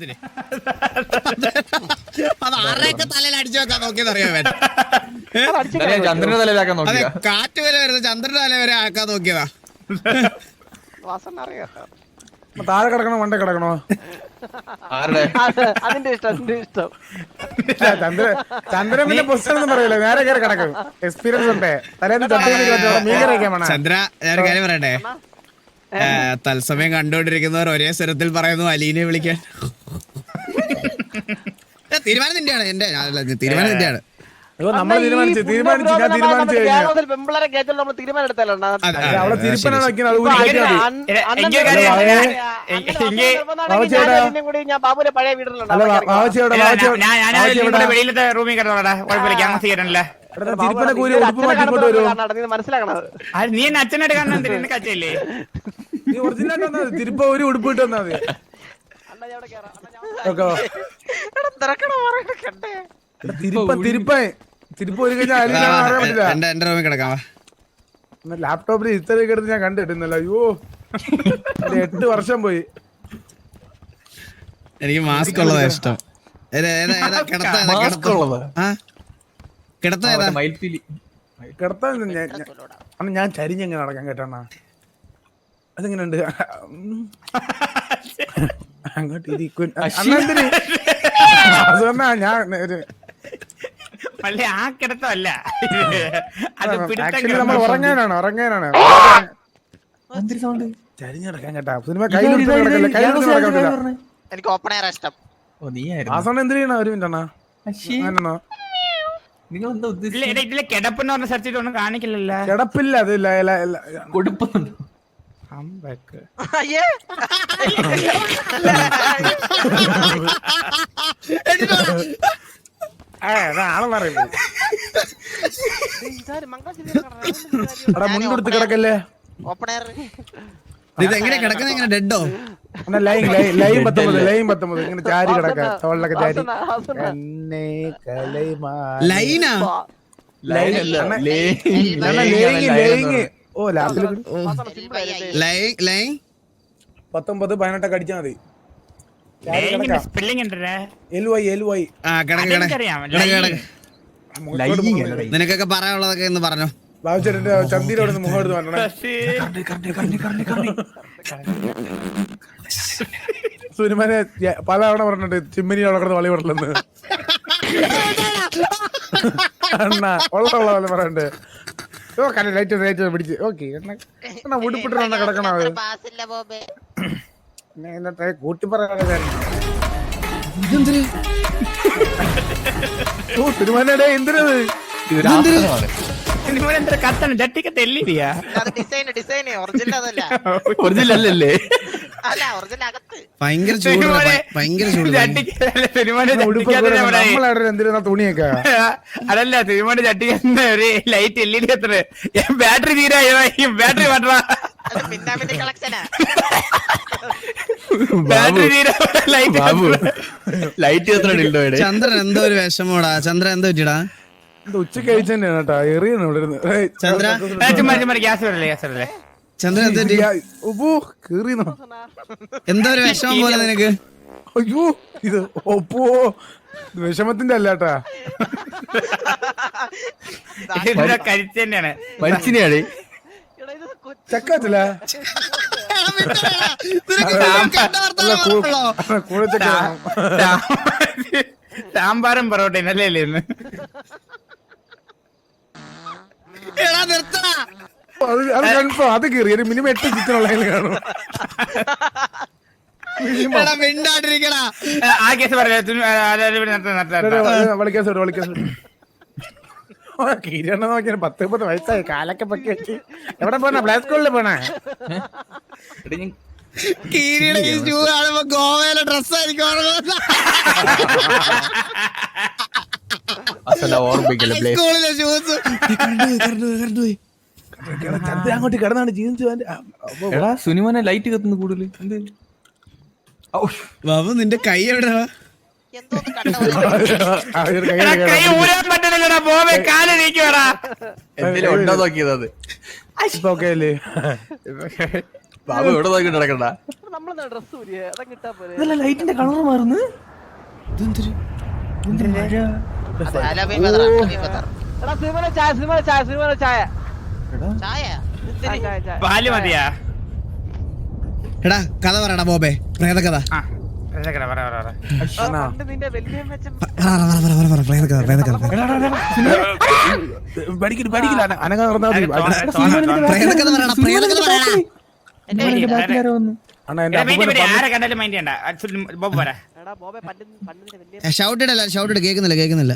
എന്തിന്? അത് ആരുടെയൊക്കെ തലയിൽ അടിച്ചു വെക്കാൻ നോക്കിയെന്ന് അറിയാൻ വേണ്ട ചന്ദ്രന്റെ തലയിലാക്കാൻ അതെ നോക്കിയ കാറ്റ് വരെ വരുന്ന ചന്ദ്രന്റെ തല വരെ ആക്കാൻ നോക്കിയതാ. താഴെ കിടക്കണോ മണ്ടേ കിടക്കണോ? ആരുടെ? അതിന്റെ ഇഷ്ടം അതിന്റെ ഇഷ്ടം. ചന്ദ്ര ചന്ദ്രൻ പിന്നെ പൊസിഷൻ ഒന്നും പറയില്ല. നേരെ കയറി കിടക്കും. എക്സ്പീരിയൻസ് ഉണ്ട്. തലേന്ന് ചന്ദ്രൻ മീൻ കറി വയ്ക്കാൻ വേണം ചന്ദ്ര ഞാനൊരു കാര്യം പറയട്ടെ? ഏ, തത്സമയം കണ്ടുകൊണ്ടിരിക്കുന്നവർ ഒരേ സ്വരത്തിൽ പറയുന്നു അലീനെ വിളിക്കാൻ. തീരുമാനം നിന്റെയാണ് എന്റെ തീരുമാനം നിന്റെയാണ്. നമ്മൾ തീരുമാനിച്ചു തീരുമാനിച്ചു ഞാൻ തീരുമാനിച്ചു മനസ്സിലാക്കണത്? നീ എന്നെ അച്ഛനായിട്ട് കാണാൻ തിരിപ്പ ഒരു ഉടുപ്പ് ഇട്ട് വന്നാൽ മതി. ലാപ്ടോപ്പിൽ ഇത്രയും കിടന്ന് ഞാൻ കണ്ടിട്ടില്ല അയ്യോ. എട്ട് വർഷം പോയി. എനിക്ക് മാസ്ക് ഉള്ളതാ ഇഷ്ടം. കിടത്താൻ ഞാൻ ചരിഞ്ഞെങ്ങനെ നടക്കാൻ കേട്ടാ അതെങ്ങനെയുണ്ട്. അങ്ങോട്ട് ഇരിക്കും. ഞാൻ ഒരു പള്ളി ആ കിടത്തല്ല അത് നമ്മൾ ഉറങ്ങാനാണ് ഉറങ്ങാനാണ്. ചരിഞ്ഞടക്കാൻ കേട്ടാ. സിനിമ കൈ കൈ എനിക്ക് ഓപ്പൺ എയർ ഇഷ്ടം. ഓ നീ ആ ആയിരുന്നു എന്ത് ചെയ്യണ ഒരു മിനിറ്റ് നിങ്ങൾ എന്താ ഉദ്ദേശിച്ചത് ഇതിലെ കിടപ്പെന്ന് പറഞ്ഞ കാണിക്കില്ലല്ലോ. കിടപ്പില്ല അത് കൊടുപ്പുന്നുണ്ടോ? Comeback. അയ്യേ ആളെ. എടാ മുണ്ടെടുത്ത് കിടക്കല്ലേ? ഇത് എങ്ങനെ കിടക്കുന്നത് എങ്ങനെ ഡെഡോ ലൈൻ പത്തൊമ്പത് ലൈൻ പത്തൊമ്പത്. ഇങ്ങനെ ചാരി കിടക്ക തോളിലൊക്കെ ചാരി. എന്നെ കലൈമാ ലൈനാ? ലൈൻ അല്ല, അണ്ണാ, ലേ- ഓ ലാപ്പിൽ പത്തൊമ്പത് പതിനെട്ടൊക്കെ അടിച്ചാൽ മതി. നിനക്കൊക്കെ പറയാനുള്ളതൊക്കെ എന്ന് പറഞ്ഞു. ബാബുച്ചേട്ടന്റെ ചന്തിയിലോട് മുഖം എടുത്ത് പറഞ്ഞേ സുനിമനെ യ- പല തവണ പറഞ്ഞിട്ട് ചിമ്മിനി അവിടെ കിടന്ന് വളി വിടലെന്ന് അണ്ണ ഉള്ള ഉള്ള പോലെ പറയണ്ട്. ഓ കല ലൈറ്റ് ലൈറ്റ് പിടിച്ച്. ഓക്കെ എന്നാ ഉടുപ്പിട്ട് എണ്ണ കിടക്കണ അത്? പാസില്ല ബോബേ. പിന്നെ കൂട്ടി പറയാതെ ഓ തിരുമാനയുടെ എന്തിനത് ഇത് രാസനമാണ്. നിങ്ങളെ എന്താ കത്തണം ചട്ടിക്ക് തെല്ലിരിയാ അത് ഡിസൈൻ ഡിസൈൻ ഒറിജിനൽ അതല്ല. അല്ലല്ലേ? ഭയങ്കര ചൂട് ഭയങ്കര എന്തിനാ തുണിയൊക്കെ? അതല്ല സിനിമയുടെ ചട്ടിക്ക് ഒരു ലൈറ്റ് എൽ ഇ ഡി എത്ര? ബാറ്ററി തീരായി? ബാറ്ററി മാറ്റാ അത് മിന്നാമിന്റെ കളക്ഷനാ ബാറ്ററി തീരാ ലൈറ്റ് ബാബു. ലൈറ്റ് എത്ര ചന്ദ്രൻ എന്തോ ഒരു വിഷമോടാ. ചന്ദ്രൻ എന്തോ പറ്റിടാ ഉച്ച ഉച്ചയ്ക്ക് കഴിച്ചു തന്നെയാണ് കേട്ടോ ഇവിടെ ചന്ദ്ര? ഗ്യാസ് വരല്ലേ ഗ്യാസ് വരല്ലേ? ചന്ദ്രൻ എന്തോ ഒരു വിഷമം പോലെ നിനക്ക്? അയ്യോ ഇത് ഒപ്പോ വിഷമത്തിന്റെ അല്ലാട്ടാ. തന്നെയാണ്. മരിച്ചിനെയാണ് എടാ, ഇത് കൊച്ചു ചക്കാത്തില്ല സാമ്പാറും പൊറോട്ടയും നല്ലേ അല്ലേ ഇന്ന്? എടാ നിർത്തടാ. അത് കൺഫേം അത് കയറി ഒരു മിനിമം എട്ട് ചിക്കൻ ഉള്ളതിൽ കാണും. മിണ്ടാണ്ടിരിക്കടാ. ആ കേസ് പറയാം. വളിക്കാസ് വളിക്കാസ് കിരണ നോക്കിയ പത്ത് മുപ്പത് വയസ്സായി. കാലൊക്കെ പൊക്കി വെച്ച്. എവിടെ പോണ? പ്ലേ സ്കൂളിൽ പോണേ? കീരിയുടെ ഷൂ കാണുമ്പോ ഗോവയിലെ ഡ്രസ് ആയിരിക്കും സ്കൂളിലെ ഷൂസ് ഓർമ്മിക്കല്ലേ പ്ലേ സ്കൂളിലെ ഷൂസ് ചന്ദ്ര അങ്ങോട്ട് കിടന്നാണ് ജീൻസ് എടാ സുനിമനെ ലൈറ്റ് കത്തുന്നു കൂടുതൽ എന്ത് ബാബു നിന്റെ കൈ ഒന്ന് കൈ ഊരാൻ പറ്റണില്ലടാ പോവേ കാൽ നീക്കുവാടാ എന്തേലും ഉണ്ടോ നോക്കിയത് അത് ഓക്കെ അല്ലേ ബാബു എവിടെ നോക്കിട്ട് നടക്കണ്ട ഇതല്ല ലൈറ്റിന്റെ കളർ മാറുന്നു സിനിമ ചായ സിനിമ ചായ സിനിമ ചായ പാൽ മതിയാ? എടാ കഥ പറയടാ ബോബേ. പ്രേതകഥ. ഷൗട്ട് ഇടല്ല ഷൗട്ട് ഇട കേക്കുന്നില്ല കേക്കുന്നില്ല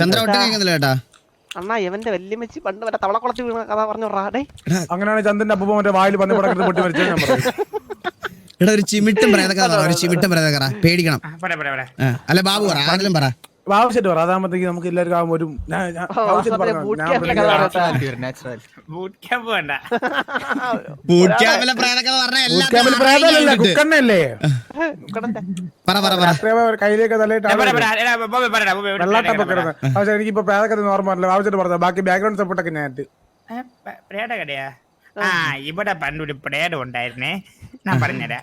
ചന്ദ്ര ഒട്ടും കേക്കുന്നില്ല കേട്ടാ അണ്ണാ ഇവന്റെ വല്യമ്മച്ചി മെച്ചി പണ്ട് മറ്റേ തവളക്കുളത്തിൽ വീണ കഥ പറഞ്ഞു ഡേ അങ്ങനെയാണ് ചന്ദ്രന്റെ അപ്പൂപ്പ മറ്റേ വായിൽ പന്നി പടക്കത്ത് പൊട്ടി മരിച്ചത് ഞാൻ പറയും. ഇവിടെ ഒരു ചിമിട്ടും പ്രേതകഥ പറ ഒരു ചിമിട്ടും പ്രേതകഥ പേടിക്കണം. ആ, പറ പറ പറ അല്ല ബാബു പറ ആരെങ്കിലും പറ. പറ. അതാകുമ്പോഴത്തേക്ക് നമുക്ക് എല്ലാവർക്കും ആകുമ്പോൾ ഒരു പറഞ്ഞോ. ബൂട്ട് ക്യാമ്പ് വേണ്ട. ബൂട്ട് ക്യാമ്പിലെ പ്രേതകഥ പറഞ്ഞ boot camp ൽ പ്രേതമല്ലല്ലോ, കുക്കണ്ണല്ലേ? പറ പറ പറ. രാത്രിയാവുമ്പോ ഒരു കയ്യിലേക്ക് തലയിട്ട് എടാ, പറ ആളുകൾ പറ എടാ, ബോബ് പറടാ ബോബ് ഇവിടെ വെള്ളാട്ടൊക്കെ പ്രേതകഥ പറ. കിടന്ന് പക്ഷെ എനിക്കിപ്പോ പേദക്കത്ത് നോർമൽ ആവശ്യമായിട്ട് പറഞ്ഞത്. ബാക്കി ബാക്ക്ഗ്രൗണ്ട് സപ്പോർട്ടൊക്കെ ഞാൻ പ്രേതകഥയാ ആ ഇവിടെ പണ്ടൊരു പ്രേതം ഉണ്ടായിരുന്നേ. ഞാൻ പറഞ്ഞുതരാം.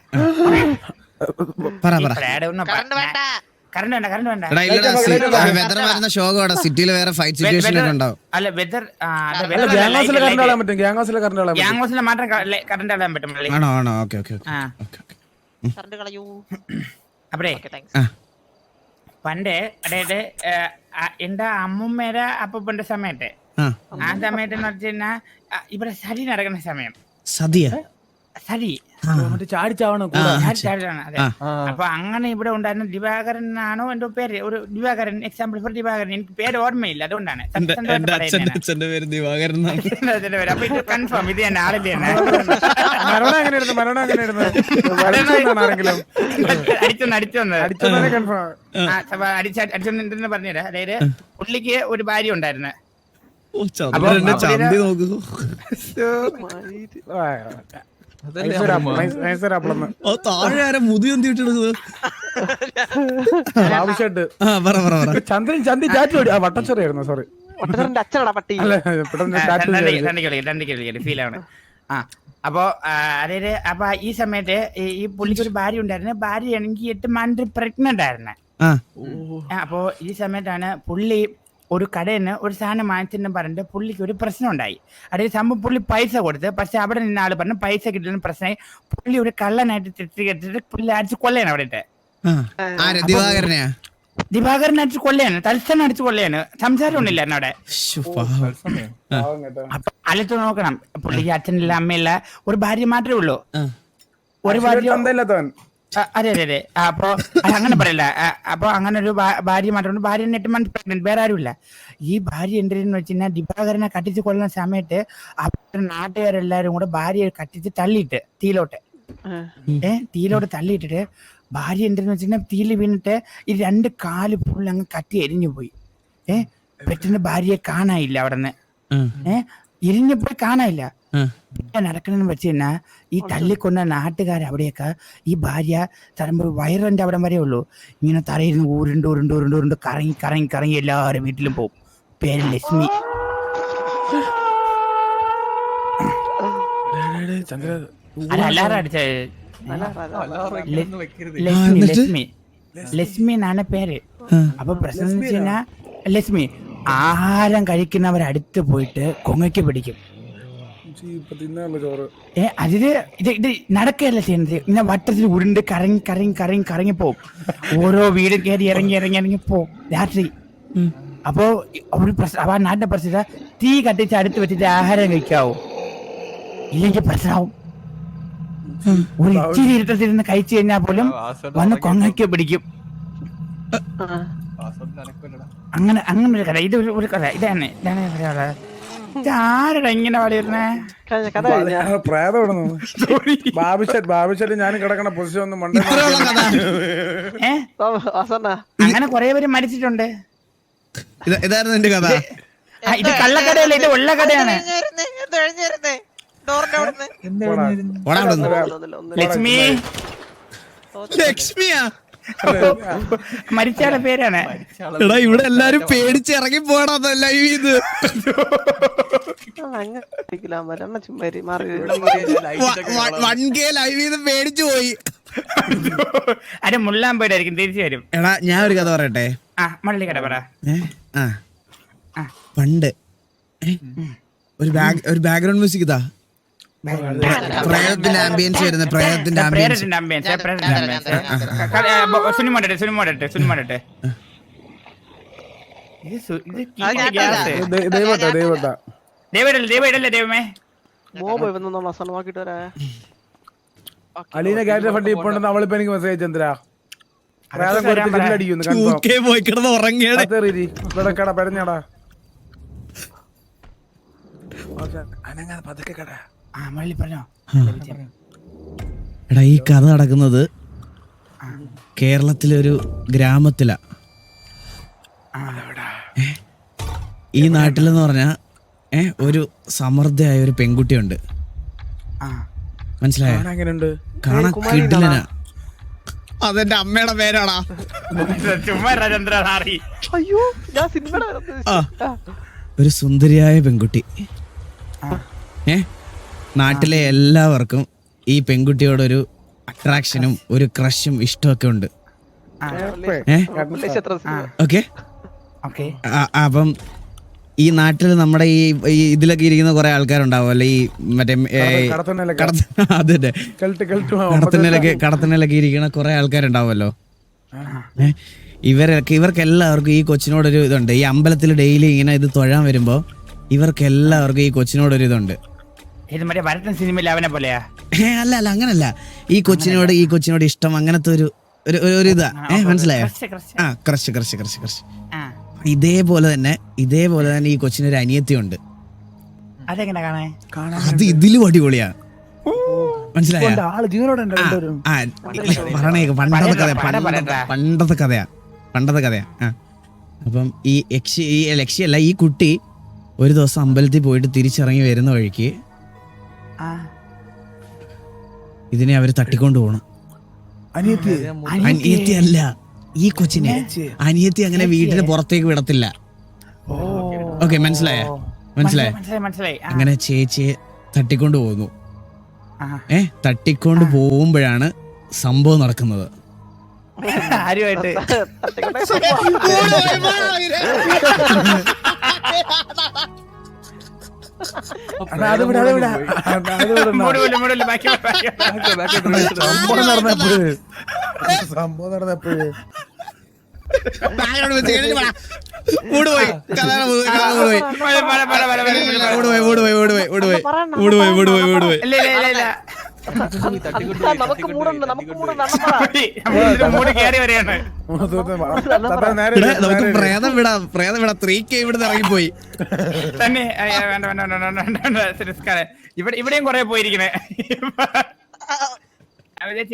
കറണ്ട് വേണ്ട കറണ്ട് വേണ്ട. കറണ്ട് വേണ്ട എടാ ഇല്ലടാ വെതർ വരുന്ന ഷോകോടാ സിറ്റിയിൽ വേറെ ഫൈറ്റ് സിറ്റുവേഷൻ ഒക്കെ ഉണ്ടാവും അല്ല വെതർ അല്ല ഗ്യാങ്സിലെ കറണ്ട് കളയാൻ പറ്റും ഗ്യാങ്സിലെ കറണ്ട് കളയാൻ പറ്റും. ഗ്യാങ്സിൽ മാത്രം കറണ്ട് ഇടാൻ പറ്റും പള്ളി. ആണോ ആണോ? Okay okay okay. ആ. കറണ്ട് കളയൂ. അപ്പഴേ ഓക്കെ താങ്ക്സ് ആ. പണ്ട് അതായത് എന്റെ അമ്മുമ്മയുടെ അപ്പൂപ്പന്റെ സമയത്ത്? ആ. സമയത്ത് എന്ന് ഇവിടെ സതി നടക്കുന്ന സമയം. സതിയ? സരി മറ്റേ ചാടിച്ചാവണം. അപ്പൊ അങ്ങനെ ഇവിടെ ഉണ്ടായിരുന്ന ദിവാകരൻ ആണോ എന്റെ പേര്? ഒരു ദിവാകരൻ എക്സാമ്പിൾ ഫോർ ദിവാകരൻ. എനിക്ക് പേര് ഓർമ്മയില്ല അതുകൊണ്ടാണ്. അച്ഛന്റെ പേര് ദിവാകരൻ എന്നാണ്. അച്ഛന്റെ പേര്. അപ്പൊ ഇത് കൺഫേം ഇത് ഞാൻ ആളില്ല തന്നെ മരണം ഇരുന്നു മരണം ഇരുന്നു അടിച്ചൊന്ന് അടിച്ചൊന്ന്. കൺഫേം അടിച്ച അടിച്ചൊന്ന് പറഞ്ഞുതരാം. അതായത് പുള്ളിക്ക് ഒരു ഭാര്യ ഉണ്ടായിരുന്നു. ചന്ദ്രന്റെ അപ്പൊ ചന്തി നോക്കൂ. താഴെ ആരാ മുതി എന്തി വിട്ടെടുക്കുന്നത് ആവശ്യമായിട്ട് ആ പറ പറ പറ. ചന്ദ്രൻ ചാറ്റ് ആ വട്ടച്ചെറിയായിരുന്നു സോറി അച്ഛനടാ പട്ടി. അല്ല പെട്ടെന്ന് ചാറ്റ് ഫീൽ ആണ്. ആ അപ്പോ അതായത് അപ്പൊ ഈ സമയത്ത് ഈ- പുള്ളിക്ക് ഒരു ഭാര്യ ഉണ്ടായിരുന്നു. ഭാര്യ ആണെങ്കിൽ എട്ട് മന്ത്രി പ്രഗ്നന്റ് ആയിരുന്നെ. അപ്പോ ഈ സമയത്താണ് പുള്ളി ഒരു കടയിൽ നിന്ന് ഒരു സാധനം വാങ്ങിച്ചെന്ന് പറഞ്ഞിട്ട് പുള്ളിക്ക് ഒരു പ്രശ്നം ഉണ്ടായി അതായത് സംഭവം പുള്ളി പൈസ കൊടുത്ത് പക്ഷെ അവിടെ നിന്ന് ആൾ പറഞ്ഞു പൈസ കിട്ടുന്ന പ്രശ്നമായി. പുള്ളി ഒരു കള്ളനായിട്ട് ചിത്രീകരിച്ചിട്ട് പുള്ളി അടിച്ച് കൊല്ലയാണ് അവിടെ ദിവാകരൻ അടിച്ച് കൊല്ലയാണ് തത്സന അടിച്ച് കൊല്ലയാണ് സംസാരം ഒന്നുമില്ലായിരുന്നു അവിടെ. അപ്പൊ അലത്ത് നോക്കണം. പുള്ളിക്ക് അച്ഛനില്ല അമ്മയില്ല. ഒരു ഭാര്യ മാത്രമേ ഉള്ളൂ. ഒരു ഭാര്യ അതെ അതെ അതെ. അപ്പോ അങ്ങനെ പറയല്ല. അപ്പൊ അങ്ങനെ ഒരു ഭാര്യ മാത്രമുണ്ട് ഭാര്യ എട്ട് മന്ത് പ്രഗ്നന്റ് വേറെ ആരുമില്ല ഈ ഭാര്യ എന്തെന്ന് വെച്ച് കഴിഞ്ഞാൽ ദിവാകരനെ കട്ടിച്ച് കൊല്ലുന്ന സമയത്ത് അവരുടെ നാട്ടുകാരെല്ലാരും കൂടെ ഭാര്യയെ കട്ടിച്ച് തള്ളിയിട്ട് തീയിലോട്ട്. ഏ തീയിലോട്ട് തള്ളിയിട്ടിട്ട് ഭാര്യ എന്തെന്ന് വെച്ചിട്ടുണ്ടെങ്കിൽ തീയിൽ വീണിട്ട് ഈ രണ്ട് കാൽ ഫുള്ള് അങ്ങ് കത്തി എരിഞ്ഞു പോയി. ഏ പെട്ടെന്ന് ഭാര്യയെ കാണാനില്ല അവിടെ നിന്ന് ഉം, ഏ എരിഞ്ഞു പോയി കാണാനില്ല. പിന്നെ നടക്കണെന്ന് വെച്ച് കഴിഞ്ഞാൽ ഈ തല്ലിക്കൊന്ന നാട്ടുകാർ അവിടെയൊക്കെ ഈ ഭാര്യ തരുമ്പോൾ വയറിന്റെ അവിടം വരെ ഉള്ളൂ. ഇങ്ങനെ തറയിരുന്ന് ഉരുണ്ട് ഉരുണ്ട് ഉരുണ്ട് ഉരുണ്ട് കറങ്ങി കറങ്ങി കറങ്ങി എല്ലാവരും വീട്ടിലും പോകും. പേര് ലക്ഷ്മി. ലക്ഷ്മി? ലക്ഷ്മി എന്നാണ് പേര്. അപ്പൊ പ്രശ്നം ലക്ഷ്മി ആഹാരം കഴിക്കുന്നവരടുത്ത് പോയിട്ട് കൊങ്ങയ്ക്ക് പിടിക്കും ഏ അതിൽ ഇത് ഇത് നടക്കുകയല്ല ചെയ്യുന്നത് ഇങ്ങനെ വട്ടത്തിൽ ഉരുണ്ട് കറങ്ങി കറങ്ങി കറങ്ങി കറങ്ങി പോവും ഓരോ വീട് കയറി ഇറങ്ങി ഇറങ്ങി ഇറങ്ങി പോവും രാത്രി അപ്പോ ഒരു പ്രശ്നം അപ്പൊ ആ നാട്ടിലെ പ്രശ്നം തീ കത്തിച്ച് അടുത്ത് വെച്ചിട്ട് ആഹാരം കഴിക്കാവോ ഇല്ലെങ്കിൽ പ്രശ്നമാവും ഒരു ഇച്ചിരി ഇരുട്ടത്തിരുന്ന് കഴിച്ചു കഴിഞ്ഞാൽ പോലും വന്ന് കൊങ്ങയ്ക്ക് പിടിക്കും അങ്ങനെ അങ്ങനെ ഒരു കഥ. ഇത് ഒരു- ഒരു കഥ. ഇതാണ് ഇതാണ് ഞാൻ പറയാനുള്ളത്. ഇങ്ങനെ കഥ കഴിഞ്ഞ. പ്രേതം ഞാൻ കിടക്കണ പൊസിഷൻ ഒന്നും മണ്ടേ വാസണ്ണ. അങ്ങനെ കുറെ പേര് മരിച്ചിട്ടുണ്ട്. ഇത് ഇതായിരുന്നു എന്റെ കഥ. ആ, ഇത് കള്ളക്കടയല്ല ഇത് ഉള്ള ഡോറിന്റെ അവിടുന്ന്. ഒന്നുമില്ല ഒന്നുമില്ല. ലക്ഷ്മി. ലക്ഷ്മിയാ? മരിച്ചയാളുടെ പേരാണ്. എടാ ഇവിടെ എല്ലാരും പേടിച്ച് ഇറങ്ങി പോടാ ലൈവ് ചെയ്ത് വൺ കെ ലൈവ് ചെയ്ത് പേടിച്ചു പോയി. അരെ മുള്ളാൻ പോയിട്ടായിരിക്കും തിരിച്ചു വരും. എടാ ഞാൻ ഒരു കഥ പറയട്ടെ? ആ മള്ളി കട പറ. പണ്ട് ഒരു ബാഗ് ഒരു ബാക്ക്ഗ്രൗണ്ട് മ്യൂസിക് ഇതാ. പ്രേതത്തിന്റെ ആംബിയൻസ് വരുന്ന പ്രേതത്തിന്റെ ആംബിയൻസ് അലീന ക്യാരക്ടർ ഫണ്ട് ഇപ്പൊ അവളിപ്പോ എനിക്ക് മെസ്സേജ് കെ പോയി കിടന്ന് ഉറങ്ങിയാണ് പെടഞ്ഞടാ അനങ്ങാതെ പതുക്കെ കട എടാ ഈ കഥ നടക്കുന്നത് കേരളത്തിലെ ഒരു ഗ്രാമത്തിലാ? ഈ നാട്ടിലെന്ന് പറഞ്ഞ ഏ ഒരു സമൃദ്ധയായ ഒരു പെൺകുട്ടിയുണ്ട്. ആ. മനസ്സിലായോ? കാണാൻ കിടിലനാ. അതെന്റെ അമ്മയുടെ പേരാടാ. അയ്യോ ഞാൻ സിനിമയുടെ ഒരു സുന്ദരിയായ പെൺകുട്ടി. ഏ? നാട്ടിലെ എല്ലാവർക്കും ഈ പെൺകുട്ടിയോടൊരു അട്രാക്ഷനും ഒരു ക്രഷും ഇഷ്ടമൊക്കെ ഉണ്ട്. ഓക്കെ. ഓക്കെ. അപ്പം ഈ നാട്ടിൽ നമ്മുടെ ഈ ഇതിലൊക്കെ ഇരിക്കുന്ന കുറെ ആൾക്കാരുണ്ടാവും ഈ മറ്റേ അതെ കടത്തിനിലൊക്കെ കടത്തിനിലൊക്കെ ഇരിക്കുന്ന കുറെ ആൾക്കാരുണ്ടാവുമല്ലോ. ഇവരൊക്കെ ഇവർക്ക് എല്ലാവർക്കും ഈ കൊച്ചിനോടൊരു ഇതുണ്ട്. ഈ അമ്പലത്തിൽ ഡെയിലി ഇങ്ങനെ ഇത് തൊഴാൻ വരുമ്പോ ഇവർക്ക് എല്ലാവർക്കും ഈ കൊച്ചിനോടൊരു ഇതുണ്ട്. ഇത് മറ്റേ ഭരതൻ സിനിമയിൽ അവനെ പോലെയാ? ഏ അല്ല അല്ല അങ്ങനല്ല. ഈ കൊച്ചിനോട് ഈ കൊച്ചിനോട് ഇഷ്ടം അങ്ങനത്തെ ഒരു ഒരു ഒരു- ഒരു ഇതാ. ഏ മനസ്സിലായോ? Crush, crush. ആ ക്രഷ് ക്രഷ് ക്രഷ് ക്രഷ്. ആ. ഇതേപോലെ തന്നെ ഇതേപോലെ തന്നെ ഈ കൊച്ചിനൊരു അനിയത്തിയുണ്ട്. അതെങ്ങനെ കാണേ അത് ഇതിലും അടിപൊളിയാ. മനസ്സിലായോ? ആൾ ജീവനോടെ ഉണ്ട് ആ, ആ, പറയണേ പണ്ടത്തെ കഥ പണ്ടത്തെ കഥയാ പണ്ടത്തെ കഥയാ ആ. അപ്പം ഈ യക്ഷി ഈ ലക്ഷ്യല്ല ഈ കുട്ടി ഒരു ദിവസം അമ്പലത്തിൽ പോയിട്ട് തിരിച്ചിറങ്ങി വരുന്ന വഴിക്ക് ഇതിനെ അവർ തട്ടിക്കൊണ്ട് പോണം. അനിയത്തി അനിയത്തി അല്ല ഈ കൊച്ചിനെ. അനിയത്തി അങ്ങനെ വീട്ടിന് പുറത്തേക്ക് വിടത്തില്ല. ഓക്കെ മനസ്സിലായ? മനസ്സിലായ? അങ്ങനെ ചേച്ചിയെ തട്ടിക്കൊണ്ട് പോകുന്നു. ആ. ഏ തട്ടിക്കൊണ്ട് പോകുമ്പോഴാണ് സംഭവം നടക്കുന്നത്. ആരുമായിട്ട്? സംഭവം നടന്നപ്പോഴേ സംഭവം നടന്നപ്പോഴേ ഓടുപോയി ഓടുപോയി ഓടുപോയി ഓടുപോയി ഓടുപോയി ഓടുപോയി ഓടുപോയി ഓടുപോയി പറ, നമുക്ക് മൂടുണ്ട് നമുക്ക് നമുക്ക് പ്രേതം വിടാം പ്രേതം വിടാം ത്രീ കെ ഇവിടുന്ന് ഇറങ്ങിപ്പോയി. തന്നെ വേണ്ട വേണ്ട. ഇവിടെ ഇവിടെയും കൊറേ പോയിരിക്കണേ.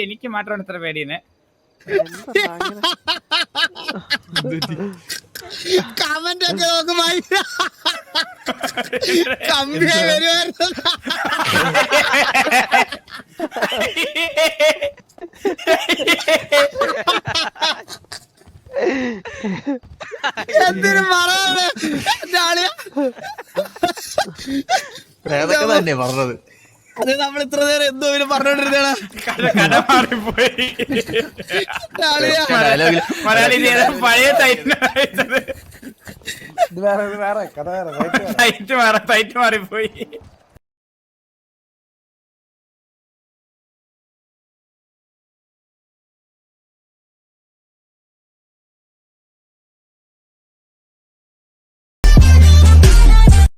എനിക്ക് മാത്രമാണ് ഇത്ര പേടിയെന്ന്. അങ്ങനെ? കമന്റ് ഒക്കെ നോക്കുമ്പോ കമ്പിയായി വരുമായിരുന്നു എന്തിനു പ്രേതൊക്കെ തന്നെ പറഞ്ഞത്. അത് നമ്മൾ ഇത്ര നേരം എന്തോ ചെയ്ത പഴയ മാറി പോയി മാറിപ്പോയി.